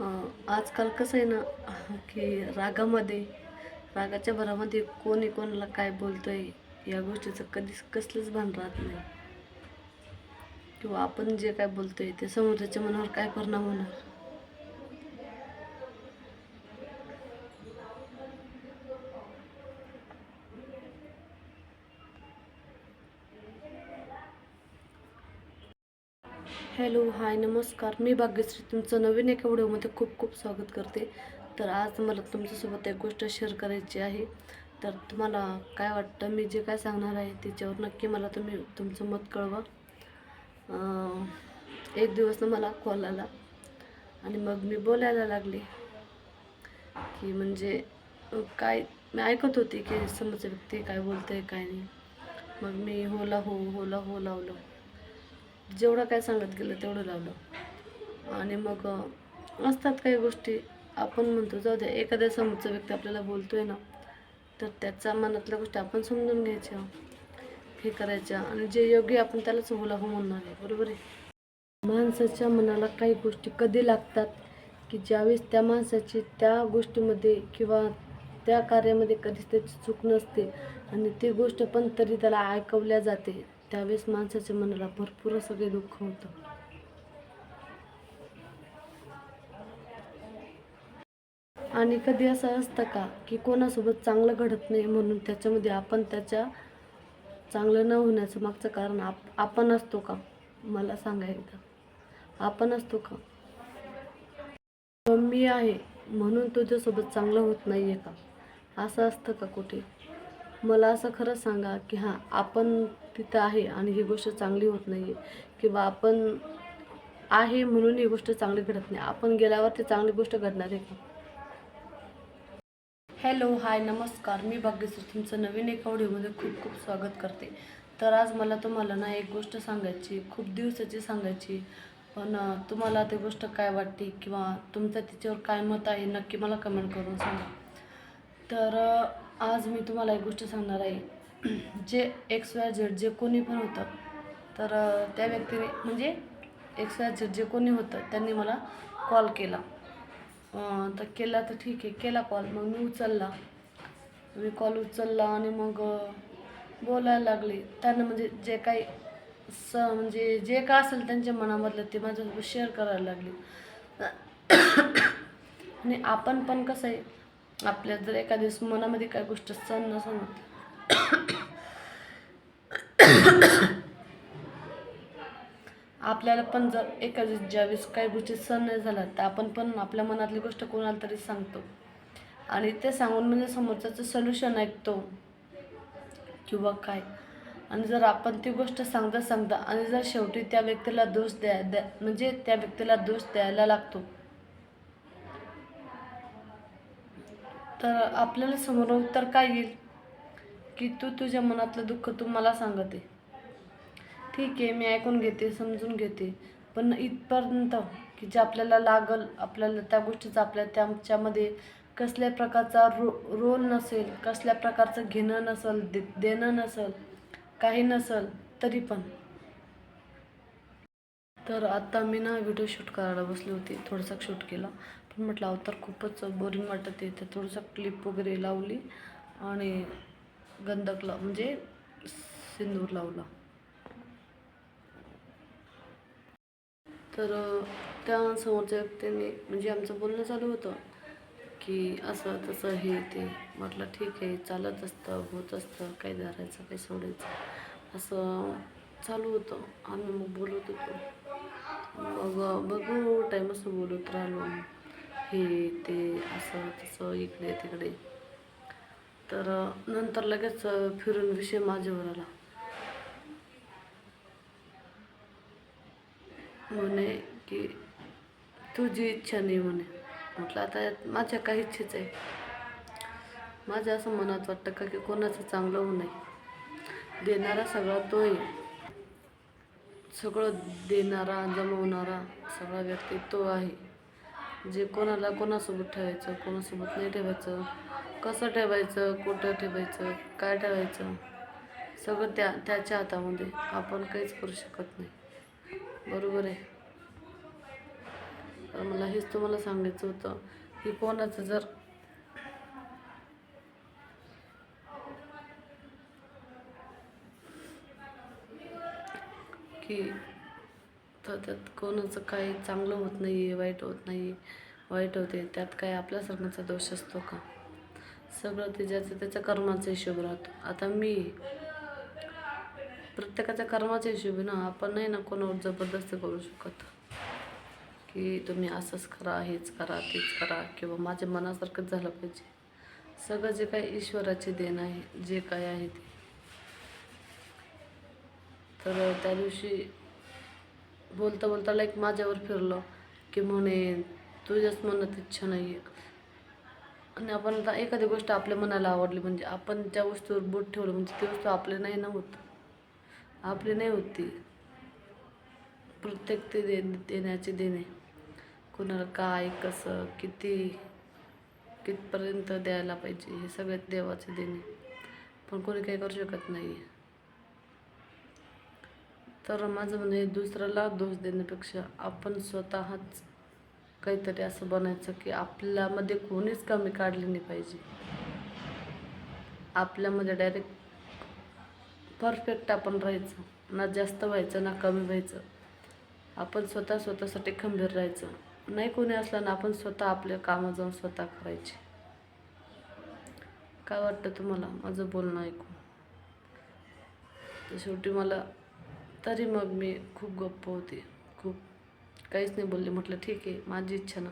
आजकाल कसं आहे ना की रागामध्ये रागाच्या भरामध्ये कोणी कोणाला काय बोलतंय या गोष्टीचं कधीच कसलंच भान राहत नाही. किंवा आपण जे काय बोलतोय ते समोरच्या मनावर काय परिणाम होणार? हॅलो हाय नमस्कार. मी भाग्यश्री. तुमचं नवीन एका व्हिडिओमध्ये खूप खूप स्वागत करते. तर आज मला तुमच्यासोबत एक गोष्ट शेअर करायची आहे. तर तुम्हाला काय वाटतं? मी जे काय सांगणार आहे त्याच्यावर नक्की मला तुम्ही तुमचं मत कळवा. एक दिवस मला कॉल आला आणि मग मी बोलायला लागले की म्हणजे काय मी ऐकत होते की समज व्यक्ती काय बोलते काय नाही. मग मी होला हो होला हो, हो, हो लावलं. जेवढं काय सांगत गेलं तेवढं लावलं. आणि मग असतात काही गोष्टी. आपण म्हणतो जाऊ द्या एखाद्या समोरचा व्यक्ती आपल्याला बोलतोय ना तर त्याचा मनातल्या गोष्टी आपण समजून घ्यायच्या हे करायच्या. आणि जे योग्य आपण त्यालाच होला हो म्हणणार आहे बरोबर आहे? माणसाच्या मनाला काही गोष्टी कधी लागतात की ज्यावेळेस त्या माणसाची त्या गोष्टीमध्ये किंवा त्या कार्यामध्ये कधीच त्याची चूक नसते आणि ती गोष्ट पण तरी त्याला ऐकवल्या जाते. त्यावेळेस माणसाच्या मनाला भरपूर सगळे दुःख होतं. आणि कधी असं असतं का की कोणासोबत चांगलं घडत नाही म्हणून त्याच्यामध्ये आपण त्याच्या चांगलं न होण्याचं मागचं कारण आप आपण असतो का? मला सांगा एकदा. आपण असतो का? किंवा मी आहे म्हणून तुझ्यासोबत चांगलं होत नाही आहे का? असं असतं का कुठे? मला असं खरं सांगा की हां आपण तिथं आहे आणि ही गोष्ट चांगली होत नाही आहे. किंवा आपण आहे म्हणून ही गोष्ट चांगली घडत नाही. आपण गेल्यावर ती चांगली गोष्ट घडणार आहे का? हॅलो हाय नमस्कार. मी भाग्यश्री. तुमचं नवीन एका व्हिडिओमध्ये खूप खूप स्वागत करते. तर आज मला तुम्हाला ना एक गोष्ट सांगायची खूप दिवसाची सांगायची. पण तुम्हाला ती गोष्ट काय वाटते? किंवा तुमचं तिच्यावर काय मत आहे? नक्की मला कमेंट करून सांगा. तर आज मी तुम्हाला एक गोष्ट सांगणार आहे. जे एक्स वाय झेड जे कोणी पण होतं तर त्या व्यक्तीने म्हणजे एक्स वाय झेड जे कोणी होतं त्यांनी मला कॉल. केला तर केला तर ठीक आहे केला कॉल मग मी उचलला. मी कॉल उचलला आणि मग बोलायला लागले. त्यांना म्हणजे जे काही स म्हणजे जे काय असेल त्यांच्या मनामधलं ते माझ्यासोबत शेअर करायला लागले. आणि आपण पण कसं आहे आपल्या जर एखाद्या दिवस मनामध्ये काय गोष्ट सण नसं आपल्याला पण जर एखाद्या ज्यावेळेस काही गोष्टी सण नाही झाला तर आपण पण आपल्या मनातली गोष्ट कोणाला तरी सांगतो. आणि ते सांगून म्हणजे समोरच्याचं सोल्युशन ऐकतो. किंवा काय? आणि जर आपण ती गोष्ट सांगता सांगता आणि जर शेवटी त्या व्यक्तीला दोष द्या द्या म्हणजे त्या व्यक्तीला दोष द्यायला लागतो तर आपल्याला समोर उत्तर काय येईल? की तू तुझ्या मनातलं दुःख तू मला सांगते. ठीक आहे मी ऐकून घेते समजून घेते. पण इथपर्यंत की जे आपल्याला लागल आपल्याला त्या गोष्टीचा आपल्या त्याच्यामध्ये कसल्या प्रकारचा रो रोल नसेल कसल्या प्रकारचं घेणं नसेल दे देणं नसेल काही नसेल तरी पण. तर आत्ता मी ना व्हिडिओ शूट करायला बसली होती थोडंसं शूट केला. पण म्हटलं अवतार खूपच बोरिंग वाटत आहे तर थोडंसं क्लिप वगैरे लावली आणि गंधक लाव म्हणजे सिंदूर लावला. तर त्या समोरच्या व्यक्तीने म्हणजे आमचं बोलणं चालू होतं की असं तसं हे ते. म्हटलं ठीक आहे चालत असतं होत असतं काही धरायचं काही सोडायचं. असं चालू होतं. आम्ही मग बोलत होतो. मग बघू टाईम असं बोलत राहिलो. हे ते असं तसं इकडे तिकडे. तर नंतर लगेच फिरून विषय माझ्यावर आला. म्हणे की तुझी इच्छा नाही म्हणे. म्हटलं आता माझ्या काही इच्छेच आहे. माझ्या असं मनात वाटतं का की कोणाचं चांगलं होऊ नये. देणारा सगळा तो आहे. सगळं देणारा जमवणारा सगळा व्यक्ती तो आहे. जे कोणाला कोणासोबत ठेवायचं कोणासोबत नाही ठेवायचं कसं ठेवायचं कुठं ठेवायचं काय ठेवायचं सगळं त्या त्याच्या हातामध्ये आपण काहीच करू शकत नाही. बरोबर आहे? तर मला हेच तुम्हाला सांगायचं होतं की कोणाचं जर की तर त्यात कोणाचं काही चांगलं होत नाही आहे वाईट होत नाही वाईट होते त्यात काय आपल्यासारख्यांचा दोष असतो का? सगळं ते ज्याचं त्याच्या कर्माचा हिशोब राहतो. आता मी प्रत्येकाच्या कर्माचा हिशोब ना आपण नाही ना कोणावर जबरदस्ती करू शकत. की तुम्ही असंच करा हेच करा तेच करा किंवा माझ्या मनासारखंच झालं पाहिजे. सगळं जे काही ईश्वराचे देण आहे जे काय आहे ते. तर त्या दिवशी बोलता बोलता लाईक माझ्यावर फिरलं की म्हणे तुझ्याच मनात इच्छा नाही आहे आणि आपण आता एखादी गोष्ट आपल्या मनाला आवडली म्हणजे आपण त्या वस्तूवर बोट ठेवलं म्हणजे ती वस्तू आपली नाही ना होत. आपली नाही होती प्रत्येक ते दे देण्याचे देणे. कुणाला काय कसं किती कितपर्यंत द्यायला पाहिजे हे सगळ्यात देवाचे देणे. पण कोणी काही करू शकत नाही तर माझं म्हणजे दुसऱ्याला दोष देण्यापेक्षा आपण स्वतःच काहीतरी असं बनायचं की आपल्यामध्ये कोणीच कमी काढली नाही पाहिजे. आपल्यामध्ये डायरेक्ट परफेक्ट आपण राहायचं ना जास्त व्हायचं ना कमी व्हायचं. आपण स्वतः स्वतःसाठी खंबीर राहायचं. नाही कोणी असलं ना आपण स्वतः आपल्या कामं जाऊन स्वतः करायचे. काय वाटतं तुम्हाला? माझं बोलणं ऐकून. तर शेवटी मला तरी मग मी खूप गप्प होते. खूप काहीच नाही बोलले. म्हटलं ठीक आहे माझी इच्छा ना.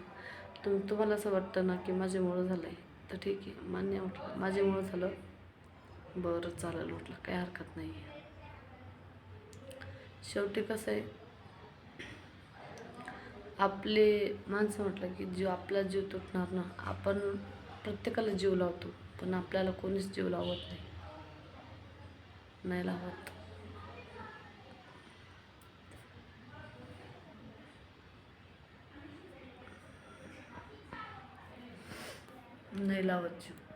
तुम तुम्हाला असं वाटतं ना की माझ्यामुळं झालं आहे तर ठीक आहे मान्य म्हटलं. माझ्यामुळं झालं. बरं चालेल म्हटलं. काही हरकत नाही आहे. शेवटी कसं आहे आपले माणसं म्हटलं की जीव आपला जीव तुटणार ना. आपण प्रत्येकाला जीव लावतो पण आपल्याला कोणीच जीव लावत नाही. नाही लावत. नाही लावत जीव